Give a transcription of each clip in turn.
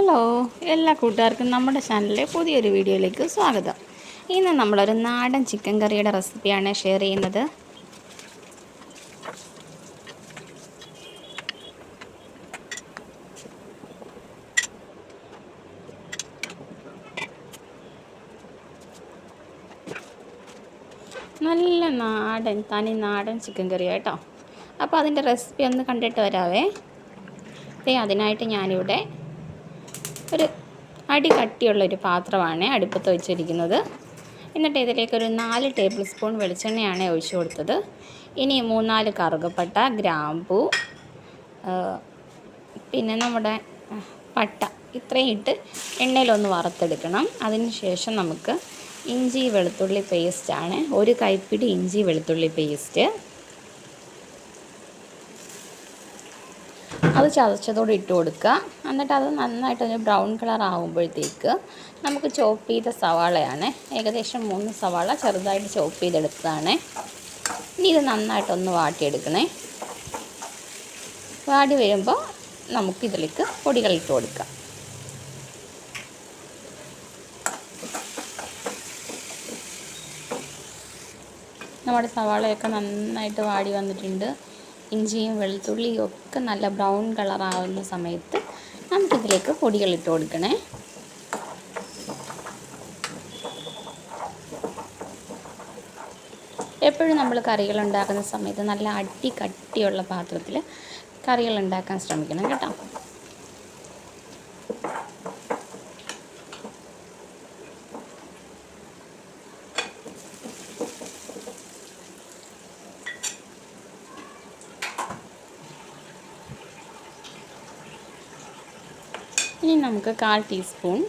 Hello എല്ലാ കൂട്ടുകാർക്കും നമ്മുടെ ചാനലിലെ പുതിയൊരു വീഡിയോയിലേക്ക് സ്വാഗതം. ഇന്ന് നമ്മളൊരു നാടൻ ചിക്കൻ കറിയുടെ റെസിപ്പിയാണ് ഷെയർ ചെയ്യുന്നത്. നല്ല നാടൻ തനി നാടൻ ചിക്കൻ കറി കേട്ടോ അപ്പോൾ അതിന്റെ റെസിപ്പി ഒന്ന് കണ്ടിട്ട് വരാവേ. അതിനായിട്ട് ഞാനിവിടെ ഒരു അടി കട്ടിയുള്ളൊരു പാത്രമാണ് അടുപ്പത്ത് വെച്ചിരിക്കുന്നത്. എന്നിട്ട് ഇതിലേക്ക് ഒരു നാല് ടേബിൾ സ്പൂൺ വെളിച്ചെണ്ണയാണ് ഒഴിച്ചു കൊടുത്തത്. ഇനി മൂന്നാൽ കറുകപ്പട്ട ഗ്രാമ്പു പിന്നെ നമ്മുടെ പട്ട. ഇത്രയും ഇട്ട് എണ്ണയിലൊന്ന് വറുത്തെടുക്കണം. അതിന് ശേഷം നമുക്ക് ഇഞ്ചി വെളുത്തുള്ളി പേസ്റ്റാണ് ഒരു കൈപ്പിടി ഇഞ്ചി വെളുത്തുള്ളി പേസ്റ്റ് അത് ചതച്ചതോടെ ഇട്ട് കൊടുക്കുക. എന്നിട്ട് അത് നന്നായിട്ട് നന്നായിട്ടൊരു ബ്രൗൺ കളർ ആകുമ്പോഴത്തേക്ക് നമുക്ക് ചോപ്പ് ചെയ്ത സവാളയാണ്. ഏകദേശം മൂന്ന് സവാള ചെറുതായിട്ട് ചോപ്പ് ചെയ്തെടുത്തതാണ്. ഇനി ഇത് നന്നായിട്ടൊന്ന് വാട്ടിയെടുക്കണേ. വാടി വരുമ്പോൾ നമുക്കിതിലേക്ക് പൊടികൾ ഇട്ട് കൊടുക്കാം. നമ്മുടെ സവാളയൊക്കെ നന്നായിട്ട് വാടി വന്നിട്ടുണ്ട്. ഇഞ്ചിയും വെളുത്തുള്ളിയും ഒക്കെ നല്ല ബ്രൗൺ കളറാവുന്ന സമയത്ത് നമുക്കിതിലേക്ക് പൊടികൾ ഇട്ട് കൊടുക്കണേ. എപ്പോഴും നമ്മൾ കറികൾ ഉണ്ടാക്കുന്ന സമയത്ത് നല്ല അടി കട്ടിയുള്ള പാത്രത്തിൽ കറികൾ ഉണ്ടാക്കാൻ ശ്രമിക്കണം കേട്ടോ. ഇനി നമുക്ക് കാൽ ടീസ്പൂൺ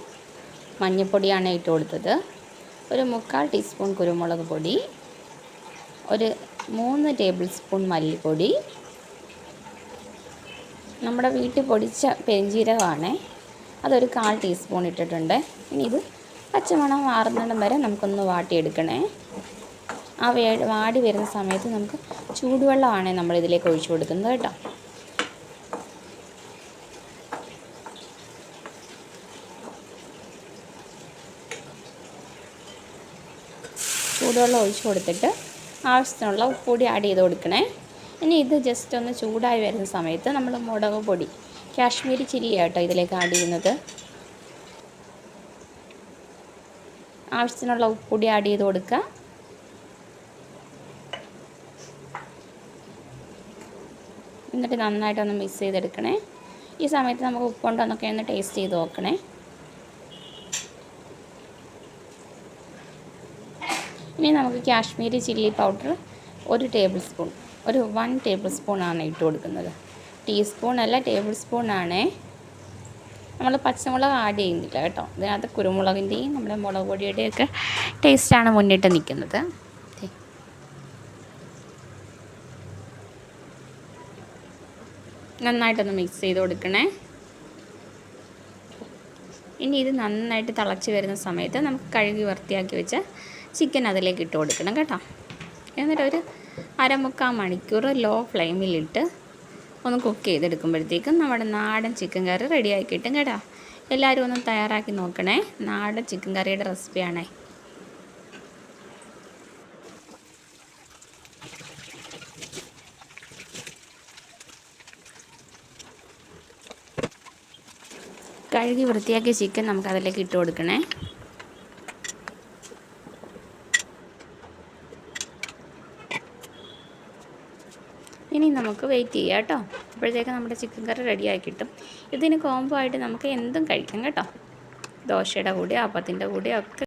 മഞ്ഞൾപ്പൊടിയാണ് ഇട്ട് കൊടുത്തത്. ഒരു മുക്കാൽ ടീസ്പൂൺ കുരുമുളക് പൊടി ഒരു മൂന്ന് ടേബിൾ സ്പൂൺ മല്ലിപ്പൊടി. നമ്മുടെ വീട്ടിൽ പൊടിച്ച പെരിഞ്ചീരകമാണ്. അതൊരു കാൽ ടീസ്പൂൺ ഇട്ടിട്ടുണ്ട്. ഇനി ഇത് പച്ചമണം വാർന്നിടം വരെ നമുക്കൊന്ന് വാട്ടിയെടുക്കണേ. ആ വേ വാടി വരുന്ന സമയത്ത് നമുക്ക് ചൂടുവെള്ളമാണ് നമ്മൾ ഇതിലേക്ക് ഒഴിച്ചു കൊടുക്കുന്നത് കേട്ടോ. ചൂടുവെള്ളം ഒഴിച്ച് കൊടുത്തിട്ട് ആവശ്യത്തിനുള്ള ഉപ്പുപൊടി ആഡ് ചെയ്ത് കൊടുക്കണേ. ഇനി ഇത് ജസ്റ്റ് ഒന്ന് ചൂടായി വരുന്ന സമയത്ത് നമ്മൾ മുളക് പൊടി കാശ്മീരി ചിരിയാട്ടോ ഇതിലേക്ക് ആഡ് ചെയ്യുന്നത്. ആവശ്യത്തിനുള്ള ഉപ്പുപൊടി ആഡ് ചെയ്ത് കൊടുക്കുക എന്നിട്ട് നന്നായിട്ടൊന്ന് മിക്സ് ചെയ്തെടുക്കണേ. ഈ സമയത്ത് നമുക്ക് ഉപ്പുണ്ടോ എന്നൊക്കെ ഒന്ന് ടേസ്റ്റ് ചെയ്ത് നോക്കണേ. ഇനി നമുക്ക് കാശ്മീരി ചില്ലി പൗഡർ ഒരു ടേബിൾ സ്പൂൺ ഒരു വൺ ടേബിൾ സ്പൂണാണ് ഇട്ട് കൊടുക്കുന്നത്. ടീസ്പൂൺ അല്ല ടേബിൾ സ്പൂണാണേ. നമ്മൾ പച്ചമുളക് ആഡ് ചെയ്യുന്നില്ല കേട്ടോ. ഇതിനകത്ത് കുരുമുളകിന്റെയും നമ്മുടെ മുളക് പൊടിയുടെയൊക്കെ ടേസ്റ്റാണ് മുന്നിട്ട് നിൽക്കുന്നത്. നന്നായിട്ടൊന്ന് മിക്സ് ചെയ്ത് കൊടുക്കണേ. ഇനി ഇത് നന്നായിട്ട് തിളച്ച് വരുന്ന സമയത്ത് നമുക്ക് കഴുകി വൃത്തിയാക്കി വെച്ച ചിക്കൻ അതിലേക്ക് ഇട്ട് കൊടുക്കണം കേട്ടോ. എന്നിട്ട് ഒരു അരമുക്കാൽ മണിക്കൂർ ലോ ഫ്ലെയിമിലിട്ട് ഒന്ന് കുക്ക് ചെയ്തെടുക്കുമ്പോഴത്തേക്കും നമ്മുടെ നാടൻ ചിക്കൻ കറി റെഡിയായി കിട്ടും കേട്ടോ. എല്ലാവരും ഒന്ന് തയ്യാറാക്കി നോക്കണേ. നാടൻ ചിക്കൻ കറിയുടെ റെസിപ്പിയാണേ. കഴുകി വൃത്തിയാക്കിയ ചിക്കൻ നമുക്കതിലേക്ക് ഇട്ട് കൊടുക്കണേ. ഇനി നമുക്ക് വെയിറ്റ് ചെയ്യാം കേട്ടോ. അപ്പോഴത്തേക്ക് നമ്മുടെ ചിക്കൻ കറി റെഡിയായി കിട്ടും. ഇതിന് കോംബോ ആയിട്ട് നമുക്ക് എന്തും കഴിക്കാം കേട്ടോ. ദോശയുടെ കൂടെ അപ്പത്തിന്റെ കൂടെ ഒക്കെ